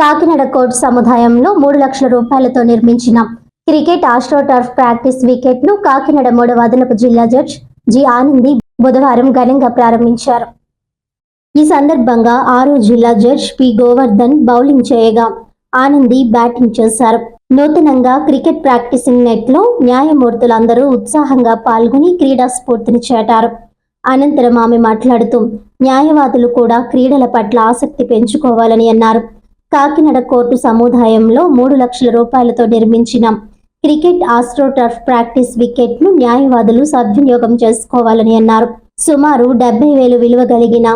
Kakinada court సముదాయంలో మూడు లక్షల రూపాయలతో నిర్మించిన క్రికెట్ ఆస్ట్రోటర్ఫ్ ప్రాక్టీస్ వికెట్ను కాకినాడ మూడవ అదనపు జిల్లా జడ్జ్ జి ఆనంది బుధవారం ఘనంగా ప్రారంభించారు. ఈ సందర్భంగా ఆరో జిల్లా జడ్జ్ పి గోవర్ధన్ బౌలింగ్ చేయగా ఆనంది బ్యాటింగ్ చేశారు. నూతనంగా క్రికెట్ ప్రాక్టీసింగ్ నెట్లో న్యాయమూర్తులందరూ ఉత్సాహంగా పాల్గొని క్రీడా స్ఫూర్తిని చేటారు. అనంతరం ఆమె మాట్లాడుతూ న్యాయవాదులు కూడా క్రీడల పట్ల ఆసక్తి పెంచుకోవాలని అన్నారు. కాకినాడ కోర్టు సముదాయంలో మూడు లక్షల రూపాయలతో నిర్మించిన క్రికెట్ ఆస్ట్రోటర్ఫ్ ప్రాక్టీస్ వికెట్ను న్యాయవాదులు సద్వినియోగం చేసుకోవాలని అన్నారు. సుమారు డెబ్బై వేలు విలువ కలిగిన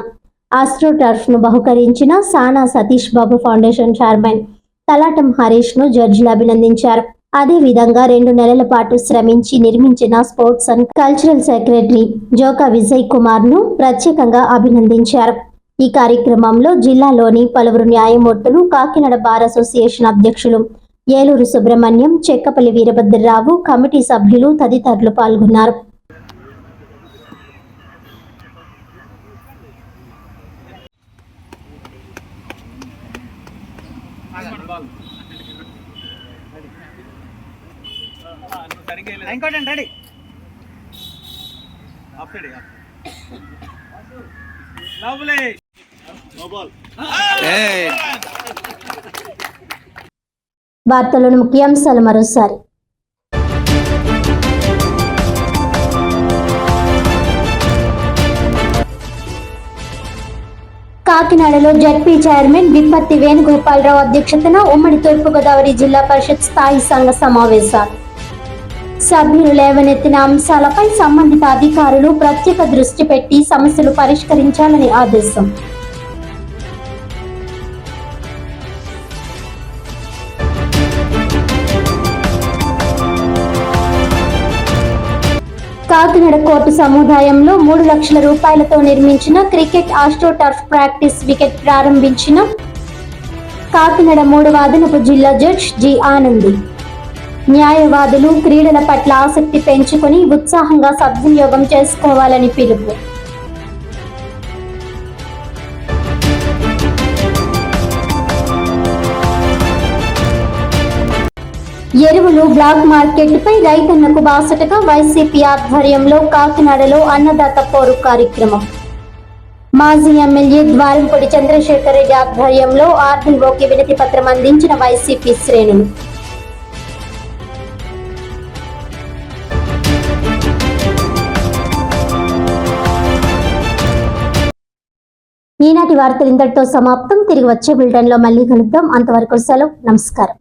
ఆస్ట్రోటర్ఫ్ను బహుకరించిన సానా సతీష్ బాబు ఫౌండేషన్ చైర్మన్ తలాటం హరీష్ను జడ్జిలు అభినందించారు. అదే విధంగా రెండు నెలల పాటు శ్రమించి నిర్మించిన స్పోర్ట్స్ అండ్ కల్చరల్ సెక్రటరీ జోకా విజయ్ కుమార్ను ప్రత్యేకంగా అభినందించారు. ఈ కార్యక్రమంలో జిల్లాలోని పలువురు న్యాయమూర్తులు కాకినాడ బార్ అసోసియేషన్ అధ్యక్షులు ఏలూరు సుబ్రహ్మణ్యం చెక్కపల్లి వీరభద్రరావు కమిటీ సభ్యులు తదితరులు పాల్గొన్నారు. రెడీ లవ్లీ వార్తలను ముఖ్యాంశాలు మరోసారి. కాకినాడలో జడ్పీ చైర్మన్ విప్పత్తి వేణుగోపాలరావు అధ్యక్షతన ఉమ్మడి తూర్పుగోదావరి జిల్లా పరిషత్ స్థాయి సంఘ సమావేశాలు. సభ్యులు లేవనెత్తిన అంశాలపై సంబంధిత అధికారులు ప్రత్యేక దృష్టి పెట్టి సమస్యలు పరిష్కరించాలని ఆదేశం. కాకినాడ కోర్టు సముదాయంలో మూడు లక్షల రూపాయలతో నిర్మించిన క్రికెట్ ఆస్ట్రోటర్ఫ్ ప్రాక్టీస్ వికెట్ ప్రారంభించిన కాకినాడ మూడవ అదనపు జిల్లా జడ్జ్ జి ఆనంది. న్యాయవాదులు క్రీడల పట్ల ఆసక్తి పెంచుకొని ఉత్సాహంగా సద్వినియోగం చేసుకోవాలని పిలుపు. ఎరువులు బ్లాక్ మార్కెట్ పై రైతన్నకు బాసటగా వైసీపీ ఆధ్వర్యంలో కాకినాడలో అన్నదాత పోరు కార్యక్రమం. మాజీ ఎమ్మెల్యే ద్వారంపొడి చంద్రశేఖర్ రెడ్డి ఆధ్వర్యంలో ఆర్డీఓకి వినతి పత్రం అందించిన వైసీపీ శ్రేణులు. ఈనాటి వార్తలు ఇంతటితో సమాప్తం. తిరిగి వచ్చే బులెటిన్లో మళ్ళీ కలుద్దాం. అంతవరకు సెలవు. నమస్కారం.